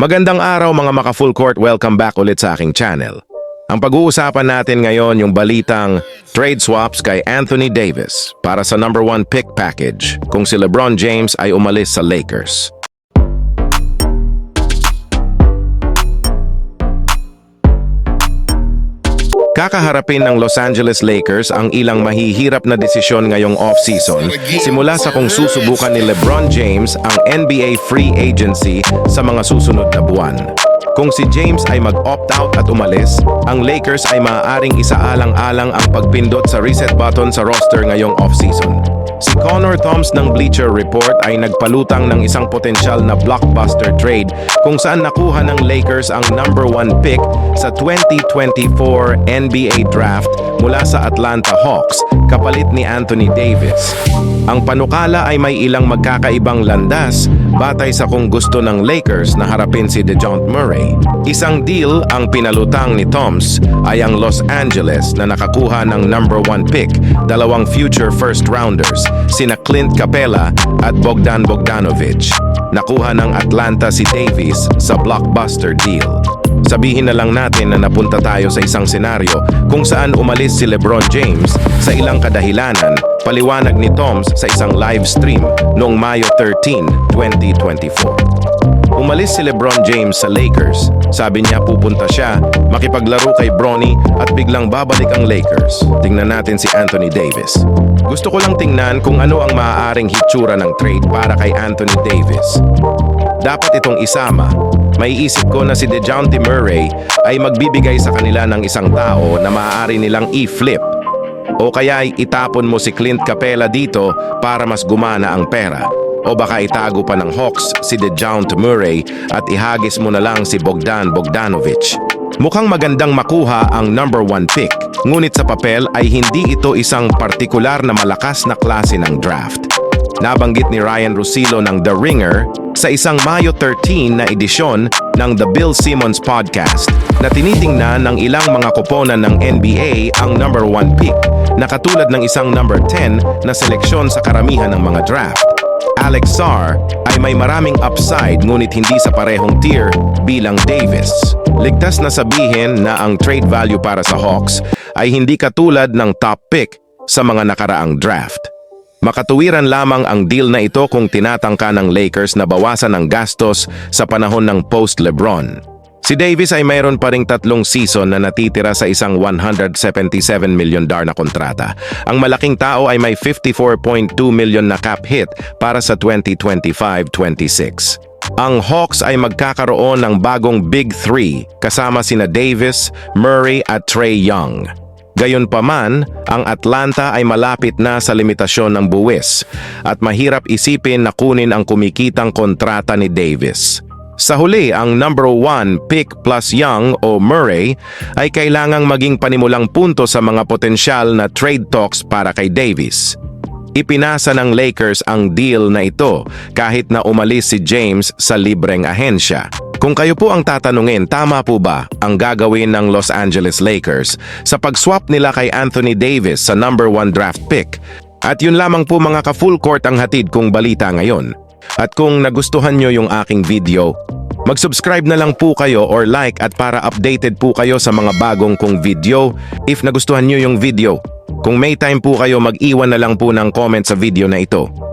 Magandang araw mga maka full court, welcome back ulit sa aking channel. Ang pag-uusapan natin ngayon yung balitang trade swaps kay Anthony Davis para sa number one pick package kung si LeBron James ay umalis sa Lakers. Kakaharapin ng Los Angeles Lakers ang ilang mahihirap na desisyon ngayong off-season simula sa kung susubukan ni LeBron James ang NBA free agency sa mga susunod na buwan. Kung si James ay mag-opt-out at umalis, ang Lakers ay maaaring isaalang-alang ang pagpindot sa reset button sa roster ngayong off-season. Si Connor Thoms ng Bleacher Report ay nagpalutang ng isang potensyal na blockbuster trade kung saan nakuha ng Lakers ang number one pick sa 2024 NBA Draft mula sa Atlanta Hawks kapalit ni Anthony Davis. Ang panukala ay may ilang magkakaibang landas batay sa kung gusto ng Lakers na harapin si DeJounte Murray. Isang deal ang pinalutang ni Toms ay ang Los Angeles na nakakuha ng number one pick, dalawang future first rounders, sina Clint Capella at Bogdan Bogdanovic. Nakuha ng Atlanta si Davis sa blockbuster deal. Sabihin na lang natin na napunta tayo sa isang senaryo kung saan umalis si LeBron James sa ilang kadahilanan, paliwanag ni Toms sa isang live stream noong Mayo 13, 2024. Umalis si LeBron James sa Lakers. Sabi niya pupunta siya, makipaglaro kay Bronny at biglang babalik ang Lakers. Tingnan natin si Anthony Davis. Gusto ko lang tingnan kung ano ang maaaring hitsura ng trade para kay Anthony Davis. Dapat itong isama. May isip ko na si DeJounte Murray ay magbibigay sa kanila ng isang tao na maaari nilang i-flip. O kaya ay itapon mo si Clint Capella dito para mas gumana ang pera. O baka itago pa ng Hawks si DeJounte Murray at ihagis mo na lang si Bogdan Bogdanovic. Mukhang magandang makuha ang number one pick, ngunit sa papel ay hindi ito isang partikular na malakas na klase ng draft. Nabanggit ni Ryan Russillo ng The Ringer sa isang Mayo 13 na edisyon ng The Bill Simmons Podcast na tinitingnan ng ilang mga koponan ng NBA ang number one pick na katulad ng isang number 10 na seleksyon sa karamihan ng mga draft. Alex Sarr ay may maraming upside ngunit hindi sa parehong tier bilang Davis. Ligtas na sabihin na ang trade value para sa Hawks ay hindi katulad ng top pick sa mga nakaraang draft. Makatuwiran lamang ang deal na ito kung tinatangka ng Lakers na bawasan ang gastos sa panahon ng post-LeBron. Si Davis ay mayroon pa ring tatlong season na natitira sa isang 177 million dollar na kontrata. Ang malaking tao ay may 54.2 million na cap hit para sa 2025-26. Ang Hawks ay magkakaroon ng bagong Big Three kasama sina Davis, Murray at Trey Young. Gayunpaman, ang Atlanta ay malapit na sa limitasyon ng buwis at mahirap isipin na kunin ang kumikitang kontrata ni Davis. Sa huli, ang number one pick plus Young o Murray ay kailangang maging panimulang punto sa mga potensyal na trade talks para kay Davis. Ipinasa ng Lakers ang deal na ito kahit na umalis si James sa libreng ahensya. Kung kayo po ang tatanungin, tama po ba ang gagawin ng Los Angeles Lakers sa pag-swap nila kay Anthony Davis sa number one draft pick? At yun lamang po mga ka-full court ang hatid kong balita ngayon. At kung nagustuhan nyo yung aking video, mag-subscribe na lang po kayo or like at para updated po kayo sa mga bagong kong video if nagustuhan nyo yung video. Kung may time po kayo, mag-iwan na lang po ng comment sa video na ito.